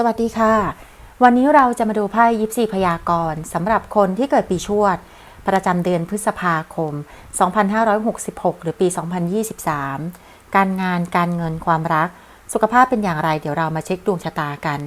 สวัสดีค่ะ วันนี้เราจะมาดูไพ่ยิปซีพยากรณ์สำหรับคนที่เกิดปีชวด ประจำเดือนพฤษภาคม 2566 หรือปี 2023 การงานการเงินความรัก สุขภาพเป็นอย่างไร เดี๋ยวเรามาเช็คดวงชะตากัน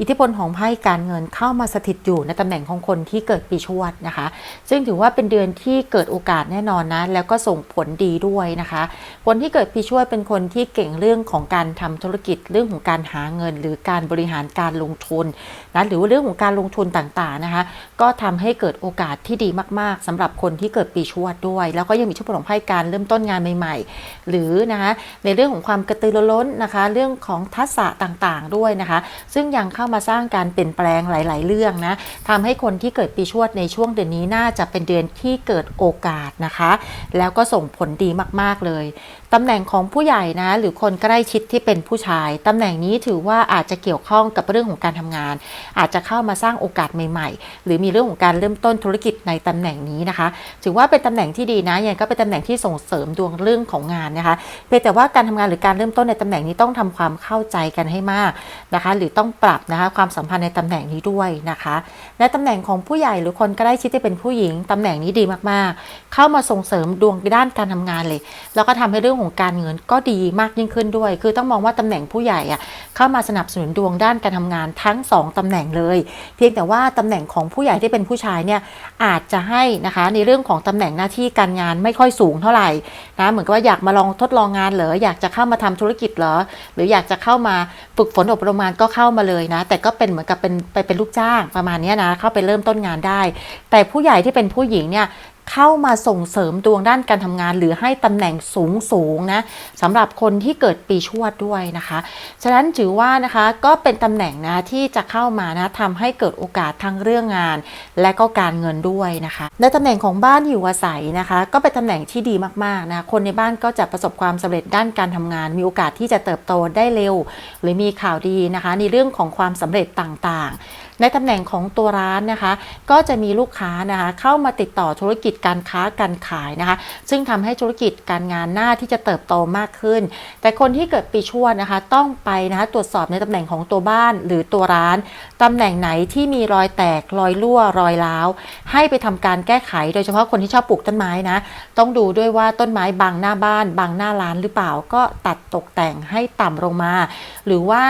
อิทธิพลของไพ่การเงินเข้ามาสถิตอยู่ในตำแหน่งของคนที่เกิดปีชวดนะคะ ซึ่งถือว่าเป็นเดือนที่เกิดโอกาสแน่นอนนะ แล้วก็ส่งผลดีด้วยนะคะ คนที่เกิดปีชวดเป็นคนที่เก่งเรื่องของการทำธุรกิจเรื่องของการหาเงิน หรือการบริหารการลงทุนนะหรือว่าเรื่องของการลงทุนต่างๆนะคะ ก็ทำให้เกิดโอกาสที่ดีมาก ๆสำหรับคนที่เกิดปีชวดด้วย แล้วก็ยังมีชุดผลของไพ่การเริ่มต้นงานใหม่ๆ หรือนะคะในเรื่องของความกระตือรือร้นนะคะ เรื่องของทักษะต่างๆด้วยนะคะ ซึ่งยังเข้ามาสร้างการเปลี่ยนแปลงหลาย ๆ เรื่องนะทำให้คนที่เกิดปีชวดในช่วงเดือนนี้น่าจะเป็นเดือนที่เกิดโอกาสนะคะ แล้วก็ส่งผลดีมาก ๆ เลย ตำแหน่งของผู้ใหญ่นะ หรือคนใกล้ชิดที่เป็นผู้ชาย ตำแหน่งนี้ถือว่าอาจจะเกี่ยวข้องกับเรื่องของการทำงาน อาจจะเข้ามาสร้างโอกาสใหม่ ๆ หรือมีเรื่องของการเริ่มต้นธุรกิจในตำแหน่งนี้นะคะ ถือว่าเป็นตำแหน่งที่ดีนะยังก็เป็นตำแหน่งที่ส่งเสริมดวงเรื่องของงานนะคะเพียงแต่ว่าการทำงานหรือการเริ่มต้นในตำแหน่งนี้ต้องทำความเข้าใจกันให้มากนะคะ หรือต้องปรับนะคะความสัมพันธ์ในตำแหน่งนี้ด้วยนะคะและตำแหน่งของผู้ใหญ่หรือคนใกล้ชิดที่เป็นผู้หญิงตำแหน่งนี้ดีมากๆ เข้ามาส่งเสริมดวงด้านการทำงานเลย แล้วก็ทำให้เรื่องของการเงินก็ดีมากยิ่งขึ้นด้วย คือต้องมองว่าตำแหน่งผู้ใหญ่อะเข้ามาสนับสนุนดวงด้านการทำงานทั้ง 2ตำแหน่งเลย เพียงแต่ว่าตำแหน่งของผู้ใหญ่ที่เป็นผู้ชายเนี่ยอาจจะให้นะคะในเรื่องของตำแหน่งหน้าที่การงานไม่ค่อยสูงเท่าไหร่นะเหมือนกับว่าอยากมาลองทดลองงานเหรออยากจะเข้ามาทำธุรกิจเหรอหรืออยากจะเข้ามาฝึกฝนอบรมงานก็เข้ามาเลยนะ แต่ก็เป็นเหมือนกับเป็นไปเป็นลูกจ้างประมาณนี้นะเข้าไปเริ่มต้นงานได้ แต่ผู้ใหญ่ที่เป็นผู้หญิงเนี่ย เข้ามาส่งเสริมดวงด้านการทำงาน หรือให้ตำแหน่งสูงสูงๆนะสำหรับคนที่เกิดปีชวดด้วยนะคะ ฉะนั้นถือว่านะคะก็เป็นตำแหน่งนะที่จะเข้ามานะทำให้เกิดโอกาสทั้งเรื่องงาน และก็การเงินด้วยนะคะ ในตำแหน่งของบ้านอยู่อาศัยนะคะ ก็เป็นตำแหน่งที่ดีมากๆนะคนในบ้านก็จะประสบความสำเร็จด้านการทำงาน มีโอกาสที่จะเติบโตได้เร็ว หรือมีข่าวดีนะคะ ในเรื่องของความสำเร็จต่างๆ ในตำแหน่งของตัวร้านนะคะ ก็จะมีลูกค้านะคะเข้ามาติดต่อธุรกิจการค้าการขายนะคะ ซึ่งทำให้ธุรกิจการงานหน้าที่จะเติบโตมากขึ้น แต่คนที่เกิดปีชวดนะคะ ต้องไปนะคะตรวจสอบในตำแหน่งของตัวบ้านหรือตัวร้านตำแหน่งไหนที่มีรอยแตกรอยรั่วรอยร้าวให้ไปทำการแก้ไข โดยเฉพาะคนที่ชอบปลูกต้นไม้นะ ต้องดูด้วยว่าต้นไม้บังหน้าบ้านบังหน้าร้านหรือเปล่าก็ตัดตกแต่งให้ต่ำลงมา หรือว่า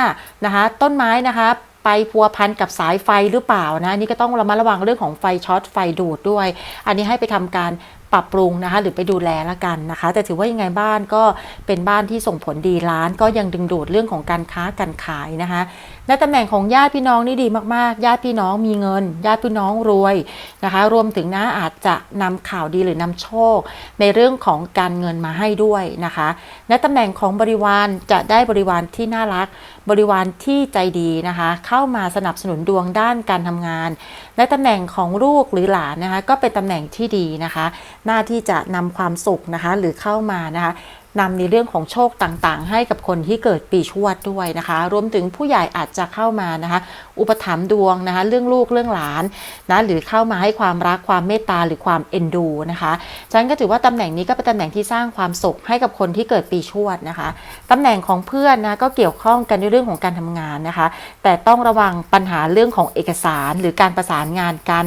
นะคะต้นไม้นะคะ ไปพัวพันกับสายไฟหรือเปล่านะนี่ก็ต้องระมัดระวังเรื่องของไฟช็อตไฟดูดด้วย อันนี้ให้ไปทำการปรับปรุงนะคะ หรือไปดูแลละกันนะคะ แต่ถือว่ายังไงบ้านก็เป็นบ้านที่ส่งผลดีร้านก็ยังดึงดูดเรื่องของการค้าการขายนะคะในตำแหน่งของญาติพี่น้องนี่ดีมากๆ ญาติพี่น้องมีเงิน ญาติพี่น้องรวยนะคะ รวมถึงนะอาจจะนำข่าวดีหรือนำโชค ในเรื่องของการเงินมาให้ด้วยนะคะในตำแหน่งของบริวารจะได้บริวารที่น่ารัก บริวารที่ใจดีนะคะ เข้ามาสนับสนุนดวงด้านการทำงานและตำแหน่งของลูกหรือหลานนะคะ ก็เป็นตำแหน่งที่ดีนะคะ หน้าที่จะนำความสุขนะคะหรือเข้ามานะคะ นำในเรื่องของโชคต่างๆ ให้กับคนที่เกิดปีชวดด้วยนะคะ รวมถึงผู้ใหญ่อาจจะเข้ามานะคะ อุปถัมภ์ดวงนะคะ เรื่องลูกเรื่องหลานนะหรือเข้ามาให้ความรักความเมตตาหรือความเอ็นดูนะคะฉันก็ถือว่าตำแหน่งนี้ก็เป็นตำแหน่งที่สร้างความสุขให้กับคนที่เกิดปีชวดนะคะตำแหน่งของเพื่อนนะก็เกี่ยวข้องกันในเรื่องของการทำงานนะคะ แต่ต้องระวังปัญหาเรื่องของเอกสารหรือการประสานงานกัน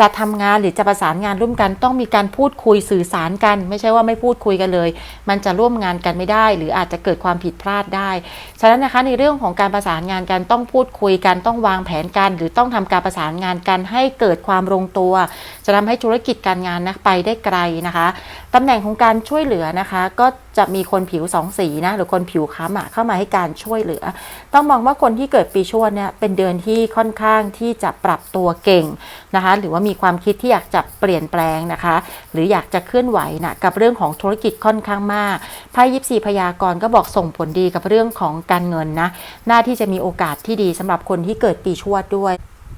จะทำงานหรือจะประสานงานร่วมกันต้องมีการพูดคุยสื่อสารกัน ไม่ใช่ว่าไม่พูดคุยกันเลย มันจะร่วมงานกันไม่ได้ หรืออาจจะเกิดความผิดพลาดได้ ฉะนั้นนะคะในเรื่องของการประสานงานกันต้องพูดคุยกันต้องวางแผนกันหรือต้องทำการประสานงานกันให้เกิดความลงตัว จะทำให้ธุรกิจการงานนะไปได้ไกลนะคะตำแหน่งของการช่วยเหลือนะคะ ก็จะมีคนผิวสองสีนะหรือคนผิวค้ำอะเข้ามาให้การช่วยเหลือ ต้องมองว่าคนที่เกิดปีชวดเนี่ยเป็นเดือนที่ค่อนข้างที่จะปรับตัวเก่งนะคะ หรือว่ามีความคิดที่อยากจะเปลี่ยนแปลงนะคะ หรืออยากจะเคลื่อนไหวนะกับเรื่องของธุรกิจค่อนข้างมากไพ่ยิปซีพยากรณ์ก็บอกส่งผลดีกับเรื่องของการเงินนะน่าที่จะมีโอกาสที่ดีสำหรับคนที่เกิดปีชวดด้วย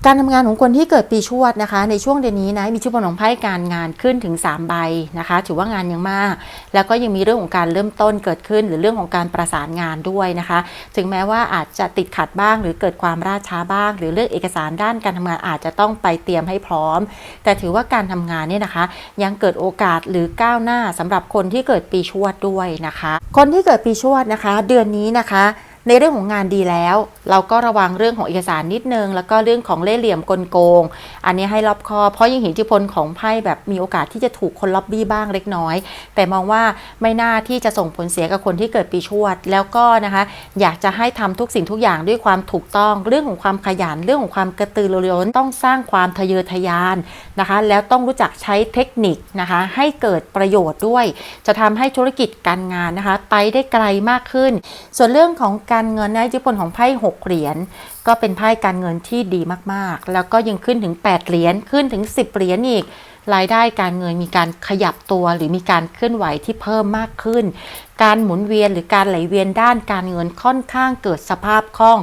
การทำงานของคนที่เกิดปีชวดนะคะ ในช่วงเดือนนี้นะมีชุดบอลของไพ่การงานขึ้นถึง 3 ใบนะคะ ถือว่างานยังมาก แล้วก็ยังมีเรื่องของการเริ่มต้นเกิดขึ้น หรือเรื่องของการประสานงานด้วยนะคะ ถึงแม้ว่าอาจจะติดขัดบ้าง หรือเกิดความล่าช้าบ้าง หรือเรื่องเอกสารด้านการทำงานอาจจะต้องไปเตรียมให้พร้อม แต่ถือว่าการทำงานเนี่ยนะคะ ยังเกิดโอกาสหรือก้าวหน้าสำหรับคนที่เกิดปีชวดด้วยนะคะ คนที่เกิดปีชวดนะคะ เดือนนี้นะคะ ในเรื่องของงานดีแล้ว เราก็ระวังเรื่องของเอกสารนิดนึง แล้วก็เรื่องของเล่ห์เหลี่ยมกลโกง อันนี้ให้รอบคอบเพราะยังเห็นอิทธิพลของไพ่แบบมีโอกาสที่จะถูกคนล็อบบี้บ้างเล็กน้อย แต่มองว่าไม่น่าที่จะส่งผลเสียกับคนที่เกิดปีชวด แล้วก็นะคะอยากจะให้ทำทุกสิ่งทุกอย่างด้วยความถูกต้อง เรื่องของความขยันเรื่องของความกระตือรือร้นต้องสร้างความทะเยอทะยานนะคะ แล้วต้องรู้จักใช้เทคนิคนะคะให้เกิดประโยชน์ด้วย จะทำให้ธุรกิจการงานนะคะ ไปได้ไกลมากขึ้น ส่วนเรื่องของการเงินนะอิทธิพลของไพ่หกเหรียญก็เป็นไพ่การเงินที่ดีมากๆ แล้วก็ยังขึ้นถึง 8 เหรียญขึ้นถึง 10 เหรียญอีก รายได้การเงินมีการขยับตัวหรือมีการเคลื่อนไหวที่เพิ่มมากขึ้น การหมุนเวียนหรือการไหลเวียนด้านการเงินค่อนข้างเกิดสภาพคล่อง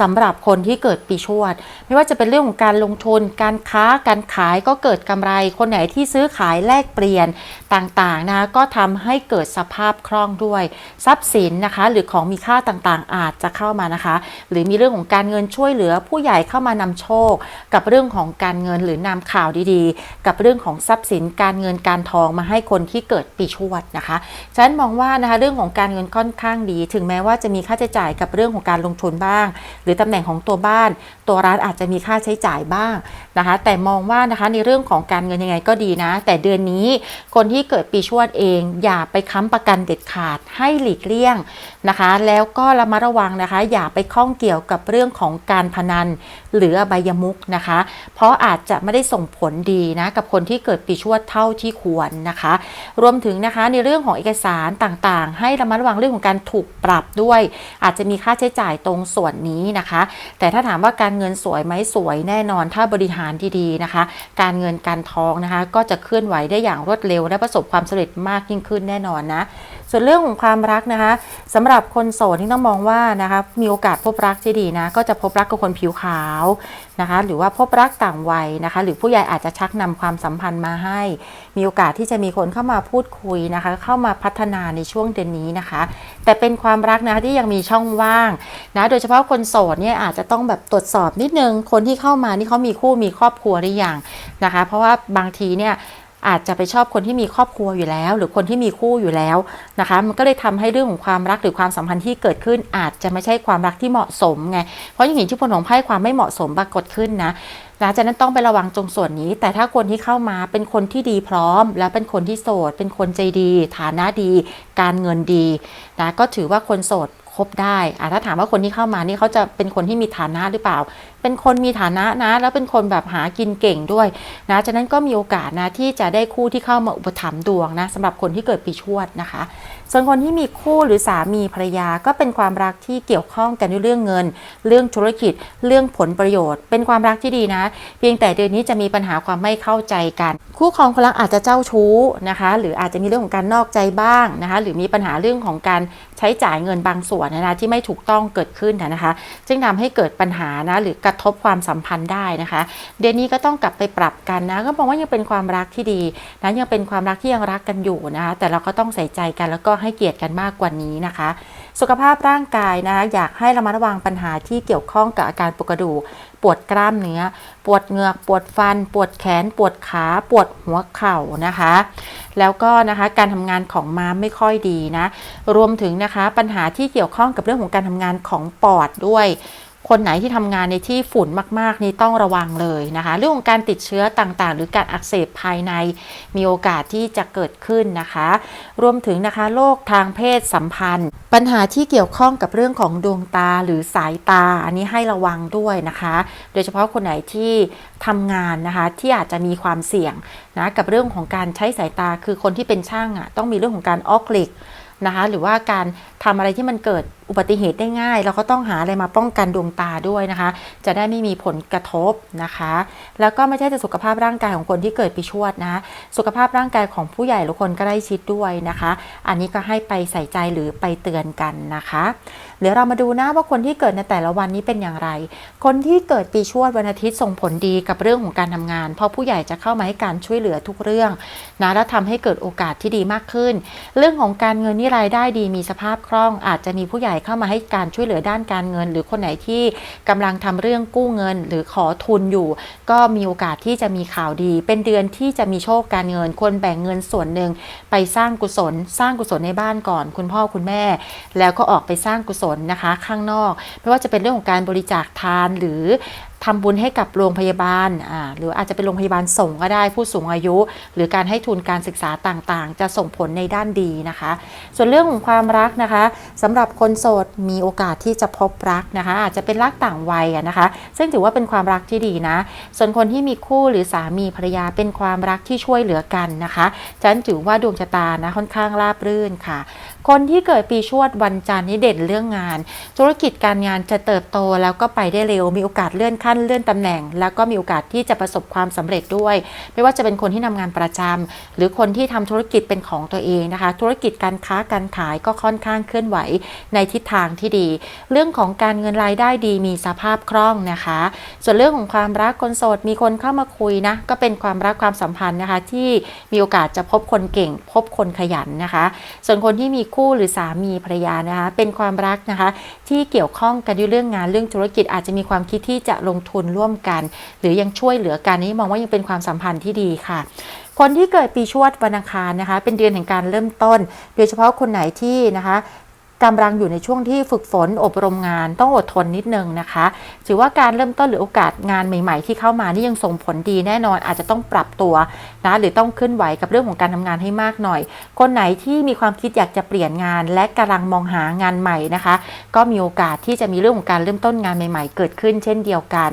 สำหรับคนที่เกิดปีชวด ไม่ว่าจะเป็นเรื่องของการลงทุน การค้าการขายก็เกิดกำไร คนไหนที่ซื้อขายแลกเปลี่ยนต่างๆนะก็ทำให้เกิดสภาพคล่องด้วย ทรัพย์สินนะคะ หรือของมีค่าต่างๆ อาจจะเข้ามานะคะ หรือมีเรื่องของการเงินช่วยเหลือผู้ใหญ่เข้ามานำโชค กับเรื่องของการเงินหรือนำข่าวดีๆ กับเรื่องของทรัพย์สินการเงินการทองมาให้คนที่เกิดปีชวดนะคะฉะนั้นมองว่านะคะเรื่องของการเงินค่อนข้างดี ถึงแม้ว่าจะมีค่าใช้จ่ายกับเรื่องของการลงทุนบ้าง หรือตำแหน่งของตัวบ้านตัวร้านอาจจะมีค่าใช้จ่ายบ้างนะคะ แต่มองว่านะคะในเรื่องของการเงินยังไงก็ดีนะ แต่เดือนนี้คนที่เกิดปีชวดเอง อย่าไปค้ำประกันเด็ดขาดให้หลีกเลี่ยงนะคะ แล้วก็ระมัดระวังนะคะ อย่าไปข้องเกี่ยวกับเรื่องของการพนันหรืออบายมุกนะคะ เพราะอาจจะไม่ได้ส่งผลดีนะกับคนที่เกิดปีชวดเท่าที่ควรนะคะ รวมถึงนะคะในเรื่องของเอกสารต่างๆ ให้ระมัดระวังเรื่องของการถูกปรับด้วย อาจจะมีค่าใช้จ่ายตรงส่วนนี้นะคะ แต่ถ้าถามว่าการเงินสวยไหมสวยแน่นอน ถ้าบริหารดีๆนะคะ การเงินการทองนะคะ ก็จะเคลื่อนไหวได้อย่างรวดเร็วและประสบความสำเร็จมากยิ่งขึ้นแน่นอนนะ ส่วนเรื่องของความรักนะคะสำหรับคนโสดที่ต้องมองว่านะคะมีโอกาสพบรักที่ดีนะ ก็จะพบรักกับคนผิวขาวนะคะ หรือว่าพบรักต่างวัยนะคะ หรือผู้ใหญ่อาจจะชักนำความสัมพันธ์มาให้ มีโอกาสที่จะมีคนเข้ามาพูดคุยนะคะ เข้ามาพัฒนาในช่วงเดือนนี้นะคะ แต่เป็นความรักนะคะที่ยังมีช่องว่างนะโดยเฉพาะคนโสดเนี่ยอาจจะต้องแบบตรวจสอบนิดนึงคนที่เข้ามานี่เขามีคู่มีครอบครัวหรือยังนะคะ เพราะว่าบางทีเนี่ย อาจจะไปชอบคนที่มีครอบครัวอยู่แล้ว หรือคนที่มีคู่อยู่แล้วนะคะ มันก็เลยทำให้เรื่องของความรักหรือความสัมพันธ์ที่เกิดขึ้น อาจจะไม่ใช่ความรักที่เหมาะสมไง เพราะอย่างเห็นที่พลของไพ่ความไม่เหมาะสมปรากฏขึ้นนะนะฉะนั้นต้องไประวังตรงส่วนนี้ แต่ถ้าคนที่เข้ามาเป็นคนที่ดีพร้อม และเป็นคนที่โสด เป็นคนใจดี ฐานะดี การเงินดีนะก็ถือว่าคนโสดคบได้อะถ้าถามว่าคนที่เข้ามานี่เขาจะเป็นคนที่มีฐานะหรือเปล่า เป็นคนมีฐานะนะ แล้วเป็นคนแบบหากินเก่งด้วยนะฉะนั้นก็มีโอกาสนะที่จะได้คู่ที่เข้ามาอุปถัมภ์ดวงนะสำหรับคนที่เกิดปีชวดนะคะ ส่วนคนที่มีคู่หรือสามีภรรยาก็เป็นความรักที่เกี่ยวข้องกันด้วยเรื่องเงิน เรื่องธุรกิจ เรื่องผลประโยชน์ เป็นความรักที่ดีนะ เพียงแต่เดือนนี้จะมีปัญหาความไม่เข้าใจกัน คู่ครองคนรักอาจจะเจ้าชู้นะคะ หรืออาจจะมีเรื่องของการนอกใจบ้างนะคะ หรือมีปัญหาเรื่องของการใช้จ่ายเงินบางส่วนนะที่ไม่ถูกต้องเกิดขึ้นนะคะ จึงทำให้เกิดปัญหานะหรือกระทบความสัมพันธ์ได้นะคะ เดือนนี้ก็ต้องกลับไปปรับกันนะ ก็มองว่ายังเป็นความรักที่ดีนะยังเป็นความรักที่ยังรักกันอยู่นะคะ แต่เราก็ต้องใส่ใจกันแล้วก็ให้เกียรติกันมากกว่านี้นะคะ สุขภาพร่างกายนะอยากให้ระมัดระวังปัญหาที่เกี่ยวข้องกับอาการปวดกระดูกปวดกล้ามเนื้อ ปวดเหงือก ปวดฟัน ปวดแขน ปวดขา ปวดหัวเข่านะคะ แล้วก็นะคะการทำงานของม้ามไม่ค่อยดีนะ รวมถึงนะคะปัญหาที่เกี่ยวข้องกับเรื่องของการทำงานของปอดด้วย คนไหนที่ทำงานในที่ฝุ่นมากๆ นี่ต้องระวังเลยนะคะ เรื่องของการติดเชื้อต่างๆ หรือการอักเสบภายในมีโอกาสที่จะเกิดขึ้นนะคะ รวมถึงนะคะโรคทางเพศสัมพันธ์ ปัญหาที่เกี่ยวข้องกับเรื่องของดวงตาหรือสายตา อันนี้ให้ระวังด้วยนะคะ โดยเฉพาะคนไหนที่ทำงานนะคะที่อาจจะมีความเสี่ยงนะกับเรื่องของการใช้สายตาคือคนที่เป็นช่างอะต้องมีเรื่องของการออกเหล็กนะคะหรือว่าการทำอะไรที่มันเกิดอุบัติเหตุได้ง่าย เราก็ต้องหาอะไรมาป้องกันดวงตาด้วยนะคะ จะได้ไม่มีผลกระทบนะคะ แล้วก็ไม่ใช่แต่สุขภาพร่างกายของคนที่เกิดปีชวดนะ สุขภาพร่างกายของผู้ใหญ่หรือคนใกล้ชิดด้วยนะคะ อันนี้ก็ให้ไปใส่ใจหรือไปเตือนกันนะคะ เดี๋ยวเรามาดูนะว่าคนที่เกิดในแต่ละวันนี้เป็นอย่างไร คนที่เกิดปีชวดวันอาทิตย์ส่งผลดีกับเรื่องของการทำงาน เพราะผู้ใหญ่จะเข้ามาให้การช่วยเหลือทุกเรื่องนะแล้วทำให้เกิดโอกาสที่ดีมากขึ้น เรื่องของการเงินนี่รายได้ดีมีสภาพคล่องอาจจะมีผู้ใหญ่เข้ามาให้การช่วยเหลือด้านการเงิน หรือคนไหนที่กำลังทำเรื่องกู้เงิน หรือขอทุนอยู่ ก็มีโอกาสที่จะมีข่าวดี เป็นเดือนที่จะมีโชคการเงินควรแบ่งเงินส่วนหนึ่งไปสร้างกุศล สร้างกุศลในบ้านก่อน คุณพ่อคุณแม่ แล้วก็ออกไปสร้างกุศลนะคะ ข้างนอก ไม่ว่าจะเป็นเรื่องของการบริจาคทานหรือ ทำบุญให้กับโรงพยาบาลอ่าหรืออาจจะเป็นโรงพยาบาลส่งก็ได้ผู้สูงอายุ หรือการให้ทุนการศึกษาต่างๆ จะส่งผลในด้านดีนะคะ ส่วนเรื่องของความรักนะคะสำหรับคนโสดมีโอกาสที่จะพบรักนะคะ อาจจะเป็นรักต่างวัยนะคะ ซึ่งถือว่าเป็นความรักที่ดีนะ ส่วนคนที่มีคู่หรือสามีภรรยาเป็นความรักที่ช่วยเหลือกันนะคะฉันถือว่าดวงชะตานะค่อนข้างราบรื่นค่ะ คนที่เกิดปีชวดวันจันทร์นี่เด่นเรื่องงาน ธุรกิจการงานจะเติบโตแล้วก็ไปได้เร็ว มีโอกาสเลื่อนขั้นเลื่อนตำแหน่ง แล้วก็มีโอกาสที่จะประสบความสำเร็จด้วย ไม่ว่าจะเป็นคนที่ทำงานประจำหรือคนที่ทำธุรกิจเป็นของตัวเองนะคะ ธุรกิจการค้าการขายก็ค่อนข้างเคลื่อนไหวในทิศทางที่ดี เรื่องของการเงินรายได้ดีมีสภาพคล่องนะคะ ส่วนเรื่องของความรักคนโสดมีคนเข้ามาคุยนะก็เป็นความรักความสัมพันธ์นะคะที่มีโอกาสจะพบคนเก่ง พบคนขยันนะคะ ส่วนคนที่มีคู่หรือสามีภรรยานะคะเป็นความรักนะคะ ที่เกี่ยวข้องกันด้วยเรื่องงานเรื่องธุรกิจอาจจะมีความคิดที่จะลงทุนร่วมกัน หรือยังช่วยเหลือกันนี่มองว่ายังเป็นความสัมพันธ์ที่ดีค่ะคนที่เกิดปีชวดวันอังคารนะคะ เป็นเดือนแห่งการเริ่มต้น โดยเฉพาะคนไหนที่นะคะ กำลังอยู่ในช่วงที่ฝึกฝนอบรมงานต้องอดทนนิดนึงนะคะ ถือว่าการเริ่มต้นหรือโอกาสงานใหม่ ๆ ที่เข้ามานี่ยังส่งผลดีแน่นอนอาจจะต้องปรับตัวนะหรือต้องขึ้นไหวกับเรื่องของการทำงานให้มากหน่อย คนไหนที่มีความคิดอยากจะเปลี่ยนงาน และกำลังมองหางานใหม่นะคะ ก็มีโอกาสที่จะมีเรื่องของการเริ่มต้นงานใหม่ ๆ เกิดขึ้นเช่นเดียวกัน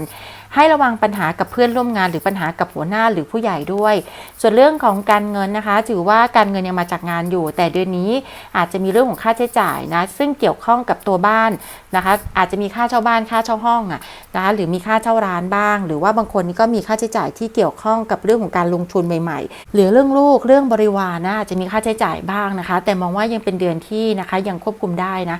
ให้ระวังปัญหากับเพื่อนร่วมงาน หรือปัญหากับหัวหน้าหรือผู้ใหญ่ด้วย ส่วนเรื่องของการเงินนะคะ ถือว่าการเงินยังมาจากงานอยู่ แต่เดือนนี้อาจจะมีเรื่องของค่าใช้จ่ายนะซึ่งเกี่ยวข้องกับตัวบ้านนะคะ อาจจะมีค่าเช่าบ้านค่าเช่าห้องอะนะคะหรือมีค่าเช่าร้านบ้าง หรือว่าบางคนนี่ก็มีค่าใช้จ่ายที่เกี่ยวข้องกับเรื่องของการลงทุนใหม่ๆ หรือเรื่องลูกเรื่องบริวารนะอาจจะมีค่าใช้จ่ายบ้างนะคะ แต่มองว่ายังเป็นเดือนที่นะคะยังควบคุมได้นะ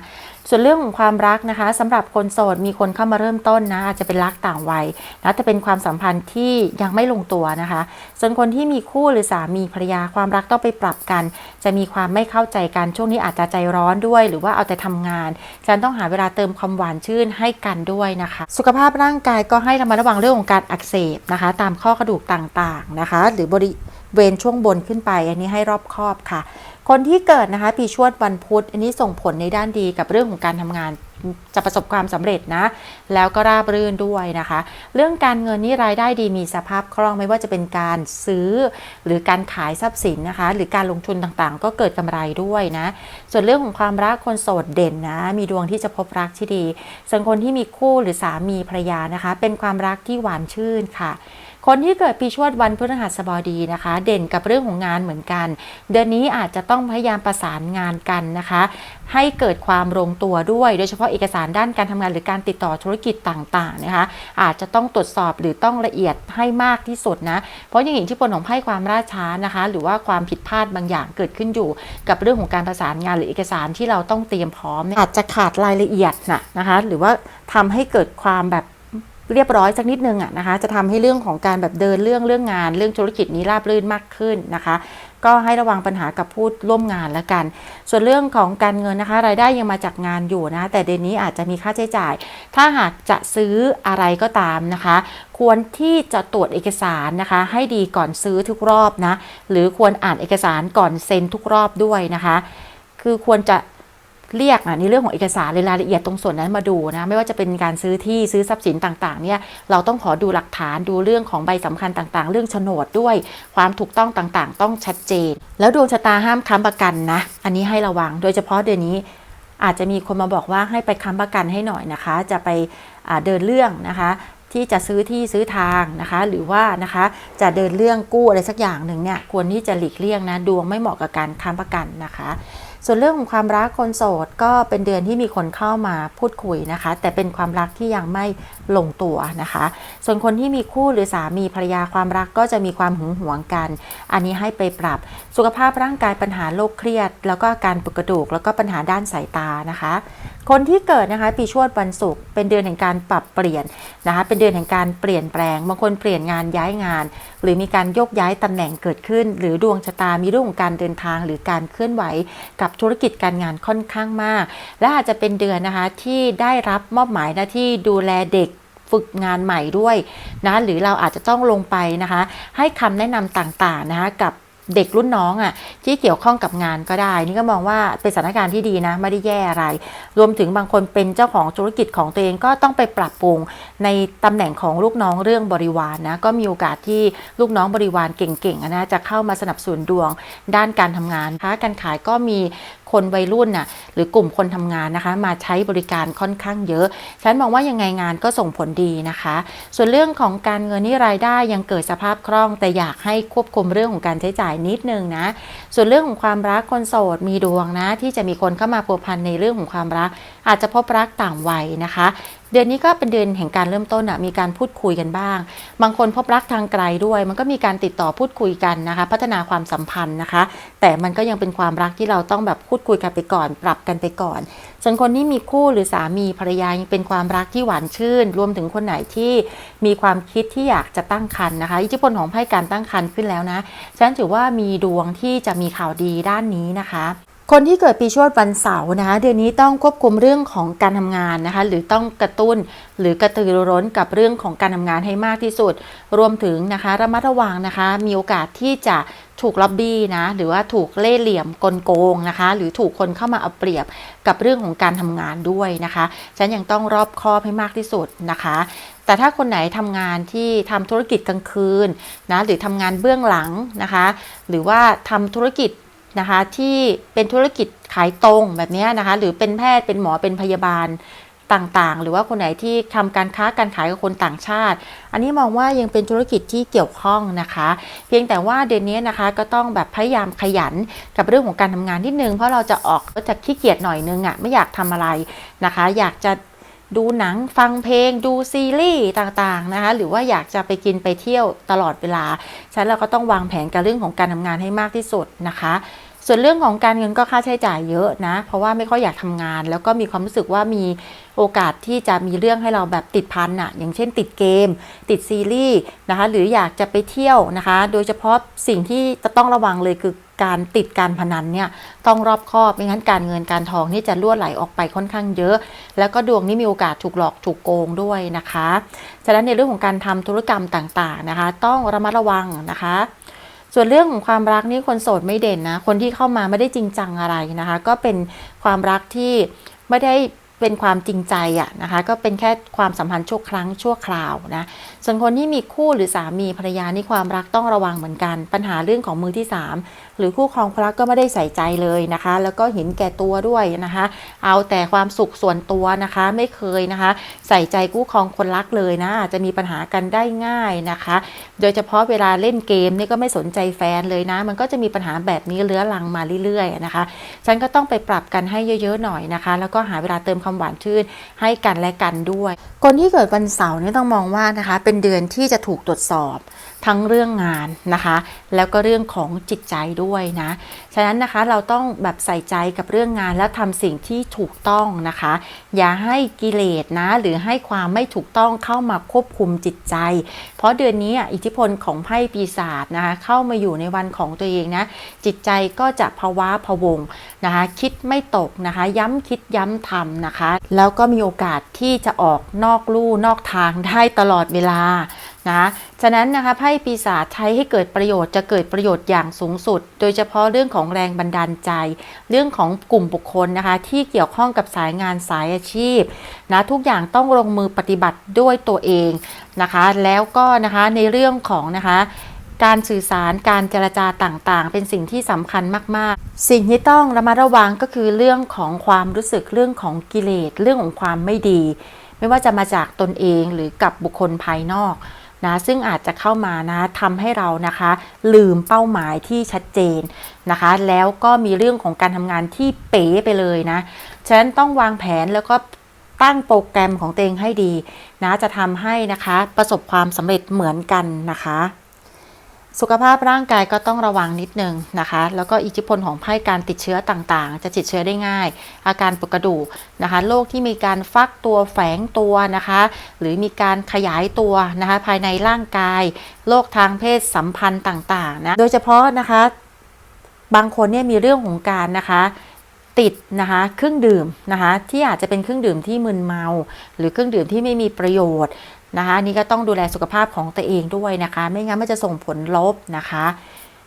ส่วนเรื่องของความรักนะคะสำหรับคนโสดมีคนเข้ามาเริ่มต้นนะอาจจะเป็นรักต่างวัยนะแต่เป็นความสัมพันธ์ที่ยังไม่ลงตัวนะคะ ส่วนคนที่มีคู่หรือสามีภรรยาความรักต้องไปปรับกัน จะมีความไม่เข้าใจกันช่วงนี้อาจจะใจร้อนด้วย หรือว่าเอาแต่ทำงานฉันต้องหาเวลาเติมความหวานชื่นให้กันด้วยนะคะ สุขภาพร่างกายก็ให้ระมัดระวังเรื่องของการอักเสบนะคะ ตามข้อกระดูกต่างๆนะคะ หรือบริเวณช่วงบนขึ้นไป อันนี้ให้รอบคอบค่ะ คนที่เกิดนะคะปีชวดวันพุธอันนี้ส่งผลในด้านดีกับเรื่องของการทำงานจะประสบความสำเร็จนะ แล้วก็ราบรื่นด้วยนะคะ เรื่องการเงินนี่รายได้ดีมีสภาพคล่องไม่ว่าจะเป็นการซื้อ หรือการขายทรัพย์สินนะคะ หรือการลงทุนต่างๆ ก็เกิดกำไรด้วยนะ ส่วนเรื่องของความรักคนโสดเด่นนะ มีดวงที่จะพบรักที่ดี ส่วนคนที่มีคู่หรือสามีภรรยานะคะ เป็นความรักที่หวานชื่นค่ะ คนที่เกิดปีชวดวันพฤหัสบดีนะคะ เด่นกับเรื่องของงานเหมือนกัน เดือนนี้อาจจะต้องพยายามประสานงานกันนะคะ ให้เกิดความลงตัวด้วย โดยเฉพาะเอกสารด้านการทำงานหรือการติดต่อธุรกิจต่างๆนะคะ อาจจะต้องตรวจสอบหรือต้องละเอียดให้มากที่สุดนะ เพราะอย่างอิทธิพลของไพ่ความล่าช้านะคะ หรือว่าความผิดพลาดบางอย่างเกิดขึ้นอยู่ กับเรื่องของการประสานงานหรือเอกสารที่เราต้องเตรียมพร้อมอาจจะขาดรายละเอียดนะนะคะ หรือว่าทำให้เกิดความแบบ เรียบร้อยสักนิดนึงอะนะคะ จะทำให้เรื่องของการแบบเดินเรื่องเรื่องงาน เรื่องธุรกิจนี้ราบรื่นมากขึ้นนะคะ ก็ให้ระวังปัญหากับผู้ร่วมงานแล้วกัน ส่วนเรื่องของการเงินนะคะ รายได้ยังมาจากงานอยู่นะแต่เดือนนี้อาจจะมีค่าใช้จ่าย ถ้าหากจะซื้ออะไรก็ตามนะคะ ควรที่จะตรวจเอกสารนะคะ ให้ดีก่อนซื้อทุกรอบนะหรือควรอ่านเอกสารก่อนเซ็นทุกรอบด้วยนะคะ คือควรจะ เรียกอะในเรื่องของเอกสารหรือรายละเอียดตรงส่วนนั้นมาดูนะไม่ว่าจะเป็นการซื้อที่ซื้อทรัพย์สินต่างๆเนี่ยเราต้องขอดูหลักฐานดูเรื่องของใบสำคัญต่างๆ เรื่องโฉนดด้วยความถูกต้องต่างๆ ต้องชัดเจน แล้วดวงชะตาห้ามค้ำประกันนะอันนี้ให้ระวังโดยเฉพาะเดือนนี้อาจจะมีคนมาบอกว่าให้ไปค้ำประกันให้หน่อยนะคะ จะไปเดินเรื่องนะคะ ที่จะซื้อที่ซื้อทางนะคะ หรือว่านะคะจะเดินเรื่องกู้อะไรสักอย่างหนึ่งเนี่ยควรที่จะหลีกเลี่ยงนะดวงไม่เหมาะกับการค้ำประกันนะคะ ส่วนเรื่องของความรักคนโสดก็เป็นเดือนที่มีคนเข้ามาพูดคุยนะคะ แต่เป็นความรักที่ยังไม่ลงตัวนะคะ ส่วนคนที่มีคู่หรือสามีภรรยาความรักก็จะมีความหึงหวงกัน อันนี้ให้ไปปรับ สุขภาพร่างกายปัญหาโรคเครียด แล้วก็อาการปวดกระดูก แล้วก็ปัญหาด้านสายตานะคะ คนที่เกิดนะคะปีชวดวันศุกร์เป็นเดือนแห่งการปรับเปลี่ยนนะคะ เป็นเดือนแห่งการเปลี่ยนแปลงบางคนเปลี่ยนงานย้ายงาน หรือมีการโยกย้ายตำแหน่งเกิดขึ้น หรือดวงชะตามีเรื่องของการเดินทาง หรือการเคลื่อนไหวกับธุรกิจการงานค่อนข้างมาก และอาจจะเป็นเดือนนะคะที่ได้รับมอบหมายหน้าที่ดูแลเด็กฝึกงานใหม่ด้วยนะหรือเราอาจจะต้องลงไปนะคะ ให้คำแนะนำต่างๆนะคะกับ เด็กรุ่นน้องอะ่ะที่เกี่ยวข้องกับงานก็ได้ นี่ก็มองว่าเป็นสถานการณ์ที่ดีนะ ไม่ได้แย่อะไร รวมถึงบางคนเป็นเจ้าของธุรกิจของตัวเองก็ต้องไปปรับปรุงในตำแหน่งของลูกน้องเรื่องบริวารนนะก็มีโอกาสที่ลูกน้องบริวารเก่งๆนะจะเข้ามาสนับสนุนดวง ด้านการทำงานค้าการขายก็มี คนวัยรุ่นน่ะหรือกลุ่มคนทำงานนะคะ มาใช้บริการค่อนข้างเยอะ ฉันมองว่ายังไงงานก็ส่งผลดีนะคะ ส่วนเรื่องของการเงินนี่รายได้ยังเกิดสภาพคล่อง แต่อยากให้ควบคุมเรื่องของการใช้จ่ายนิดนึงนะ ส่วนเรื่องของความรักคนโสดมีดวงนะ ที่จะมีคนเข้ามาพัวพันในเรื่องของความรัก อาจจะพบรักต่างวัยนะคะ เดือนนี้ก็เป็นเดือนแห่งการเริ่มต้นอะมีการพูดคุยกันบ้าง บางคนพบรักทางไกลด้วย มันก็มีการติดต่อพูดคุยกันนะคะ พัฒนาความสัมพันธ์นะคะ แต่มันก็ยังเป็นความรักที่เราต้องแบบพูดคุยกันไปก่อน ปรับกันไปก่อน ส่วนคนที่มีคู่หรือสามีภรรยายังเป็นความรักที่หวานชื่น รวมถึงคนไหนที่มีความคิดที่อยากจะตั้งครรภ์นะคะ อิทธิพลของไพ่การตั้งครรภ์ขึ้นแล้วนะฉันถือว่ามีดวงที่จะมีข่าวดีด้านนี้นะคะ คนที่เกิดปีชวดวันเสาร์นะคะเดือนนี้ต้องควบคุมเรื่องของการทำงานนะคะหรือต้องกระตุ้นหรือกระตือรือร้นกับเรื่องของการทำงานให้มากที่สุด รวมถึงนะคะระมัดระวังนะคะมีโอกาสที่จะถูกล็อบบี้นะหรือว่าถูกเล่เหลี่ยมกลโกงนะคะ หรือถูกคนเข้ามาเอาเปรียบกับเรื่องของการทำงานด้วยนะคะฉันยังต้องรอบคอบให้มากที่สุดนะคะ แต่ถ้าคนไหนทำงานที่ทำธุรกิจกลางคืนนะหรือทำงานเบื้องหลังนะคะ หรือว่าทำธุรกิจ นะคะที่เป็นธุรกิจขายตรงแบบนี้นะคะหรือเป็นแพทย์เป็นหมอเป็นพยาบาลต่างๆ หรือว่าคนไหนที่ทำการค้าการขายกับคนต่างชาติ อันนี้มองว่ายังเป็นธุรกิจที่เกี่ยวข้องนะคะ เพียงแต่ว่าเดือนนี้นะคะก็ต้องแบบพยายามขยันกับเรื่องของการทำงานนิดนึง เพราะเราจะออกก็จะขี้เกียจหน่อยนึงอะ่ะไม่อยากทำอะไรนะคะ อยากจะ ดูหนังฟังเพลง ดูซีรีส์ต่างๆนะคะ หรือว่าอยากจะไปกินไปเที่ยวตลอดเวลาฉะนั้นเราก็ต้องวางแผนกับเรื่องของการทำงานให้มากที่สุดนะคะ ส่วนเรื่องของการเงินก็ค่าใช้จ่ายเยอะนะ เพราะว่าไม่ค่อยอยากทำงาน แล้วก็มีความรู้สึกว่ามีโอกาสที่จะมีเรื่องให้เราแบบติดพันอะอย่างเช่นติดเกม ติดซีรีส์นะคะ หรืออยากจะไปเที่ยวนะคะ โดยเฉพาะสิ่งที่จะต้องระวังเลยคือการติดการพนันเนี่ยต้องรอบคอบไม่งั้นการเงินการทองนี่จะล่วไหลออกไปค่อนข้างเยอะ แล้วก็ดวงนี้มีโอกาสถูกหลอกถูกโกงด้วยนะคะ ฉะนั้นในเรื่องของการทำธุรกรรมต่างๆนะคะ ต้องระมัดระวังนะคะ ส่วนเรื่องของความรักนี่คนโสดไม่เด่นนะ คนที่เข้ามาไม่ได้จริงจังอะไรนะคะ ก็เป็นความรักที่ไม่ได้เป็นความจริงใจอะนะคะ ก็เป็นแค่ความสัมพันธ์ชั่วครั้งชั่วคราวนะ ส่วนคนที่มีคู่หรือสามีภรรยานี่ความรักต้องระวังเหมือนกัน ปัญหาเรื่องของมือที่ 3 หรือคู่ครองพระก็ไม่ได้ใส่ใจเลยนะคะ แล้วก็เห็นแก่ตัวด้วยนะคะ เอาแต่ความสุขส่วนตัวนะคะ ไม่เคยนะคะ ใส่ใจคู่ครองคนรักเลยนะอาจจะมีปัญหากันได้ง่ายนะคะ โดยเฉพาะเวลาเล่นเกมนี่ก็ไม่สนใจแฟนเลยนะ มันก็จะมีปัญหาแบบนี้เลื้อรังมาเรื่อยๆนะคะ ฉันก็ต้องไปปรับกันให้เยอะๆหน่อยนะคะ แล้วก็หาเวลาเติมความหวานชื่นให้กันและกันด้วย คนที่เกิดวันเสาร์นี่ต้องมองว่านะคะ เป็นเดือนที่จะถูกตรวจสอบทั้งเรื่องงานนะคะ แล้วก็เรื่องของจิตใจด้วยนะ ฉะนั้นนะคะเราต้องแบบใส่ใจกับเรื่องงานและทำสิ่งที่ถูกต้องนะคะ อย่าให้กิเลสนะ หรือให้ความไม่ถูกต้องเข้ามาควบคุมจิตใจ เพราะเดือนนี้อิทธิพลของไพ่ปีศาจนะคะเข้ามาอยู่ในวันของตัวเองนะจิตใจก็จะภาวะพะวงนะคะคิดไม่ตกนะคะ ย้ำคิดย้ำทำนะคะ แล้วก็มีโอกาสที่จะออกนอกลู่นอกทางได้ตลอดเวลา นะฉะนั้นนะคะไพ่ปีศาจใช้ให้เกิดประโยชน์จะเกิดประโยชน์อย่างสูงสุด โดยเฉพาะเรื่องของแรงบันดาลใจ เรื่องของกลุ่มบุคคลนะคะ ที่เกี่ยวข้องกับสายงานสายอาชีพนะทุกอย่างต้องลงมือปฏิบัติด้วยตัวเองนะคะ แล้วก็นะคะในเรื่องของนะคะการสื่อสารการเจรจาต่างๆ เป็นสิ่งที่สำคัญมากๆ สิ่งที่ต้องระมัดระวังก็คือเรื่องของความรู้สึกเรื่องของกิเลสเรื่องของความไม่ดี ไม่ว่าจะมาจากตนเองหรือกับบุคคลภายนอก นะซึ่งอาจจะเข้ามานะทำให้เรานะคะ ลืมเป้าหมายที่ชัดเจนนะคะ แล้วก็มีเรื่องของการทำงานที่เป๋ไปเลยนะฉะนั้นต้องวางแผนแล้วก็ตั้งโปรแกรมของตัวเองให้ดีนะจะทำให้นะคะประสบความสำเร็จเหมือนกันนะคะ สุขภาพร่างกายก็ต้องระวังนิดนึงนะคะ แล้วก็อิทธิพลของไพ่การติดเชื้อต่างๆ จะติดเชื้อได้ง่าย อาการปวดกระดูกนะคะโรคที่มีการฟักตัวแฝงตัวนะคะ หรือมีการขยายตัวนะคะภายในร่างกายโรคทางเพศสัมพันธ์ต่างๆนะโดยเฉพาะนะคะบางคนเนี่ยมีเรื่องของการนะคะติดนะคะเครื่องดื่มนะคะที่อาจจะเป็นเครื่องดื่มที่มึนเมา หรือเครื่องดื่มที่ไม่มีประโยชน์ นะคะอันนี่ก็ต้องดูแลสุขภาพของตัวเองด้วยนะคะ ไม่งั้นมันจะส่งผลลบนะคะ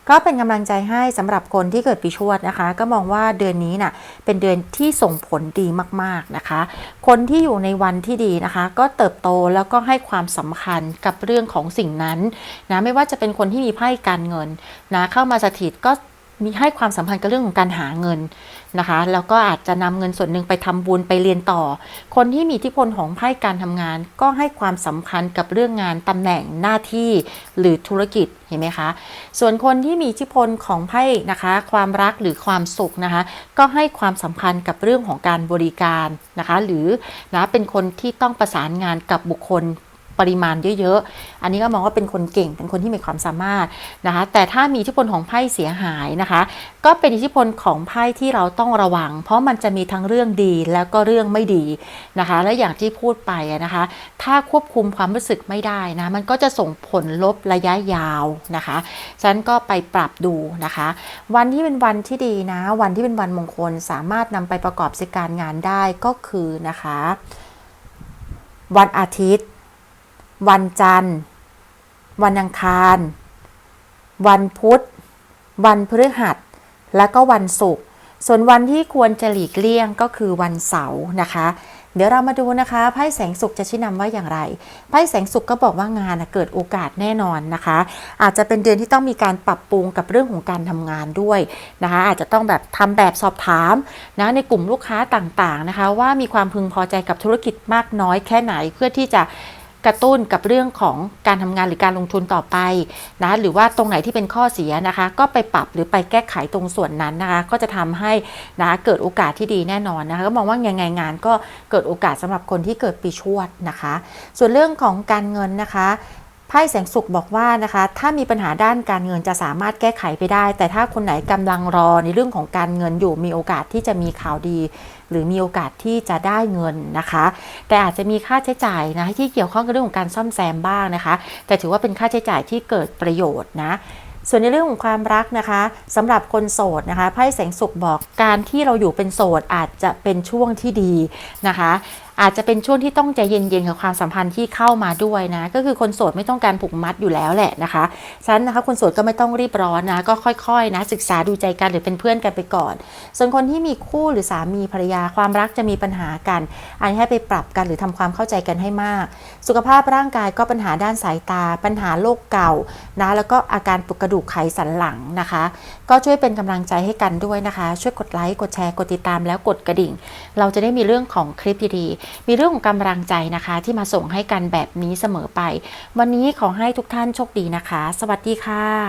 ก็เป็นกำลังใจให้สำหรับคนที่เกิดปีชวดนะคะ ก็มองว่าเดือนนี้น่ะเป็นเดือนที่ส่งผลดีมากๆนะคะ คนที่อยู่ในวันที่ดีนะคะ ก็เติบโตแล้วก็ให้ความสำคัญกับเรื่องของสิ่งนั้นนะไม่ว่าจะเป็นคนที่มีไพ่การเงินนะเข้ามาสถิตก็ มีให้ความสัมพันธ์กับเรื่องของการหาเงินนะคะ แล้วก็อาจจะนำเงินส่วนหนึ่งไปทำบุญไปเรียนต่อ คนที่มีอิทธิพลของไพ่การทำงาน ก็ให้ความสำคัญกับเรื่องงานตำแหน่งหน้าที่หรือธุรกิจเห็นไหมคะ ส่วนคนที่มีอิทธิพลของไพ่นะคะ ความรักหรือความสุขนะคะ ก็ให้ความสำคัญกับเรื่องของการบริการนะคะ หรือนะเป็นคนที่ต้องประสานงานกับบุคคล ปริมาณเยอะๆ อันนี้ก็มองว่าเป็นคนเก่ง เป็นคนที่มีความสามารถนะคะ แต่ถ้ามีอิทธิพลของไพ่เสียหายนะคะ ก็เป็นอิทธิพลของไพ่ที่เราต้องระวัง เพราะมันจะมีทั้งเรื่องดีแล้วก็เรื่องไม่ดีนะคะ และอย่างที่พูดไปนะคะ ถ้าควบคุมความรู้สึกไม่ได้นะ มันก็จะส่งผลลบระยะยาวนะคะฉะนั้นก็ไปปรับดูนะคะ วันที่เป็นวันที่ดีนะ วันที่เป็นวันมงคลสามารถนำไปประกอบกิการงานได้ก็คือนะคะ วันอาทิตย์ วันจันทร์ วันอังคาร วันพุธ วันพฤหัส และก็วันศุกร์ ส่วนวันที่ควรจะหลีกเลี่ยงก็คือวันเสาร์นะคะ เดี๋ยวเรามาดูนะคะไพ่แสงสุขจะชี้นำว่าอย่างไรไพ่แสงสุขก็บอกว่างานเกิดโอกาสแน่นอนนะคะ อาจจะเป็นเดือนที่ต้องมีการปรับปรุงกับเรื่องของการทำงานด้วยนะคะ อาจจะต้องแบบทำแบบสอบถามนะในกลุ่มลูกค้าต่างๆนะคะ ว่ามีความพึงพอใจกับธุรกิจมากน้อยแค่ไหนเพื่อที่จะ กระตุ้นกับเรื่องของการทำงานหรือการลงทุนต่อไปนะหรือว่าตรงไหนที่เป็นข้อเสียนะคะ ก็ไปปรับหรือไปแก้ไขตรงส่วนนั้นนะคะ ก็จะทำให้นะเกิดโอกาสที่ดีแน่นอนนะคะ ก็มองว่ายังไงงานก็เกิดโอกาสสำหรับคนที่เกิดปีชวดนะคะ ส่วนเรื่องของการเงินนะคะ พ่แสงสุขบอกว่านะคะ ถ้ามีปัญหาด้านการเงินจะสามารถแก้ไขไปได้ แต่ถ้าคนไหนกำลังรอในเรื่องของการเงินอยู่มีโอกาสที่จะมีข่าวดี หรือมีโอกาสที่จะได้เงินนะคะ แต่อาจจะมีค่าใช้จ่ายนะที่เกี่ยวข้องกับเรื่องของการซ่อมแซมบ้างนะคะ แต่ถือว่าเป็นค่าใช้จ่ายที่เกิดประโยชน์นะส่วนในเรื่องของความรักนะคะสำหรับคนโสดนะคะไพ่แสงสุขบอกการที่เราอยู่เป็นโสดอาจจะเป็นช่วงที่ดีนะคะอาจจะเป็นช่วงที่ต้องใจเย็นๆกับความสัมพันธ์ที่เข้ามาด้วยนะ ก็คือคนโสดไม่ต้องการผูกมัดอยู่แล้วแหละนะคะฉะนั้นนะคะคนโสดก็ไม่ต้องรีบร้อนนะ ก็ค่อยๆนะศึกษาดูใจกันหรือเป็นเพื่อนกันไปก่อน ส่วนคนที่มีคู่หรือสามีภรรยาความรักจะมีปัญหากันอันนี้ให้ไปปรับกันหรือทำความเข้าใจกันให้มาก สุขภาพร่างกายก็ปัญหาด้านสายตา ปัญหาโรคเก่านะแล้วก็อาการปวดกระดูกไขสันหลังนะคะก็ช่วยเป็นกำลังใจให้กันด้วยนะคะ ช่วยกดไลค์กดแชร์กดติดตามแล้วกดกระดิ่ง เราจะได้มีเรื่องของคลิปดีๆมีเรื่องของกำลังใจนะคะ ที่มาส่งให้กันแบบนี้เสมอไป วันนี้ขอให้ทุกท่านโชคดีนะคะ สวัสดีค่ะ